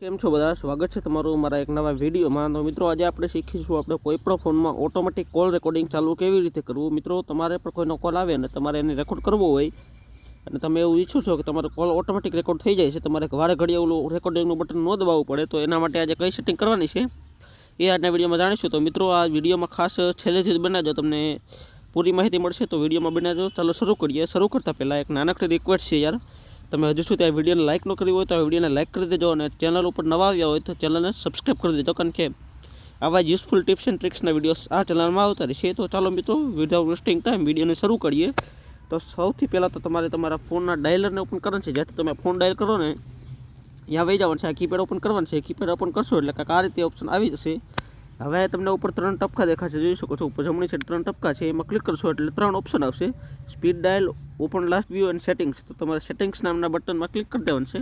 કેમ છો બધા? સ્વાગત છે તમારું મારા એક નવા વિડીયોમાં. તો મિત્રો, આજે આપણે શીખીશું આપણે કોઈ પણ ફોનમાં ઓટોમેટિક કોલ રેકોર્ડિંગ ચાલુ કેવી રીતે કરવું? મિત્રો, તમારે પણ કોઈનો કોલ આવે અને તમારે એને રેકોર્ડ કરવો હોય, અને તમે એવું ઈચ્છો છો કે તમારો કોલ ઓટોમેટિક રેકોર્ડ થઈ જાય છે, તમારે વારે ઘડીએ એવું રેકોર્ડિંગનું બટન ન દબાવવું પડે, તો એના માટે આજે કઈ સેટિંગ કરવાની છે? એ આજના વિડીયોમાં જાણીશું. તો મિત્રો, આ વિડીયોમાં ખાસ છેલ્લે જ બનાવજો, તમને પૂરી માહિતી મળશે. તો વિડીયોમાં બનાવજો. ચાલો શરૂ કરીએ. શરૂ કરતાં પહેલાં એક નાનકડી રિક્વેસ્ટ છે યાર. તમે હજુ સુધી આ વિડીયોને લાઇક ન કરી હોય તો આ વિડીયોને લાઇક કરી દેજો અને ચેનલ ઉપર નવા આવ્યા હોય તો ચેનલને સબસ્ક્રાઈબ કરી દેજો કારણ કે આવા યુઝફુલ ટિપ્સ એન્ડ ટ્રિક્સના વિડીયોઝ આ ચેનલમાં આવતા રહેશે. તો ચાલો મિત્રો વિધાઉટ વેસ્ટિંગ ટાઈમ વિડીયોને શરૂ કરીએ. તો સૌથી પહેલાં તો તમારે તમારા ફોનના ડાયલરને ઓપન કરવાનું છે. જ્યાંથી તમે ફોન ડાયલ કરો ને, ત્યાં વહી જવાનું છે. આ કીપેડ ઓપન કરવાનું છે. કીપેડ ઓપન કરશો એટલે કાંઈક આ રીતે ઓપ્શન આવી જશે. હવે તમને ઉપર ત્રણ ટપકા દેખાશે. જોઈ શકો છો, ઉપર જમણી સાઈડ ત્રણ ટપકા છે. એમાં ક્લિક કરશો એટલે ત્રણ ઓપ્શન આવશે. Speed dial open last view and settings તો તમારે સેટિંગ્સ નામના બટનમાં ક્લિક કરી દેવાનું છે.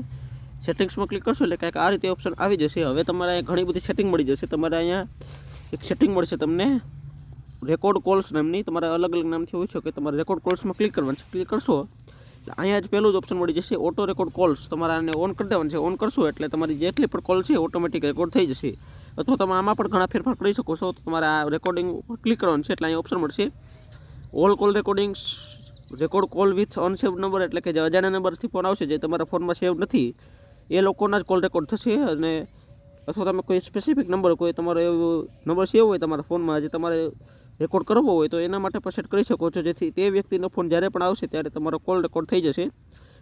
સેટિંગ્સમાં ક્લિક કરશો એટલે કાંઈક આ રીતે ઓપ્શન આવી જશે. હવે તમારે અહીંયા ઘણી બધી સેટિંગ મળી જશે. તમારે અહીંયા એક સેટિંગ મળશે તમને. રેકોર્ડ કોલ્સ નામની, તમારે અલગ અલગ નામથી હોય છે કે તમારે રેકોર્ડ કોલ્સમાં ક્લિક કરવાનું છે. ક્લિક કરશો, એટલે અહીંયા જ પહેલું જ ઓપ્શન મળી જશે ઓટો રેકોર્ડ કોલ્સ તમારે આને ઓન કરી દેવાનું છે. ઓન કરશો એટલે તમારી જેટલી પણ કોલ છે ઓટોમેટિક રેકોર્ડ થઈ જશે. અથવા તમે આમાં પણ ઘણા ફેરફાર કરી શકો છો. તો તમારે આ રેકોર્ડિંગ ક્લિક કરવાનું છે એટલે અહીંયા ઓપ્શન મળશે. All call recordings record call with unsave number એટલે કે જે અજાણ્યા નંબરથી ફોન આવશે, જે તમારા ફોનમાં સેવ નથી, એ લોકોના જ કોલ રેકોર્ડ થશે અને અથવા તમે કોઈ સ્પેસિફિક નંબર કોઈ તમારો એવો નંબર સેવ હોય તમારા ફોનમાં જે તમારે રેકોર્ડ કરવો હોય, તો એના માટે પણ સેટ કરી શકો છો. જેથી તે વ્યક્તિનો ફોન જ્યારે પણ આવશે, ત્યારે તમારો કોલ રેકોર્ડ થઈ જશે.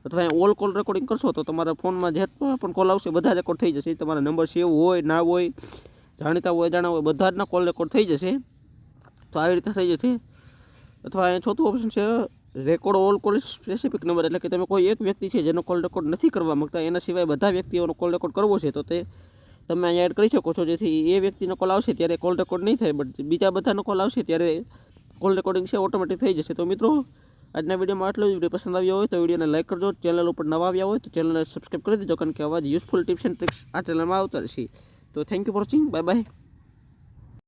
અથવા ઓલ કોલ રેકોર્ડિંગ કરશો, તો તમારા ફોનમાં જે પણ કોલ આવશે, બધા રેકોર્ડ થઈ જશે. તમારા નંબર સેવ હોય, ના હોય, જાણીતા હોય જાણા હોય બધા જના કોલ રેકોર્ડ થઈ જશે. તો આવી રીતે થઈ જશે. અથવા અહીંયા ચોથું ઓપ્શન છે record all call specific number એટલે કે તમે કોઈ એક વ્યક્તિ છે જેનો કોલ રેકોર્ડ નથી કરવા માગતા, એના સિવાય બધા વ્યક્તિઓનો કોલ રેકોર્ડ કરવો છે, તો તે તમે અહીંયા એડ કરી શકો છો. જેથી એ વ્યક્તિનો કોલ આવશે ત્યારે કોલ રેકોર્ડ નહીં થાય, બટ બીજા બધાનો કોલ આવશે ત્યારે કોલ રેકોર્ડિંગ છે ઓટોમેટિક થઈ જશે. તો મિત્રો, આજના વિડીયોમાં આટલું જ. વીડિયો પસંદ આવ્યો હોય તો વિડીયોને લાઈક કરજો. ચેનલ ઉપર નવા આવ્યા હોય તો ચેનલને સબસ્ક્રાઈબ કરી દેજો, કારણ કે આવા જ યુઝફુલ ટિપ્સ એન્ડ ટ્રિક્સ આ ચેનલમાં આવતા રહેશે. તો thank you for watching bye bye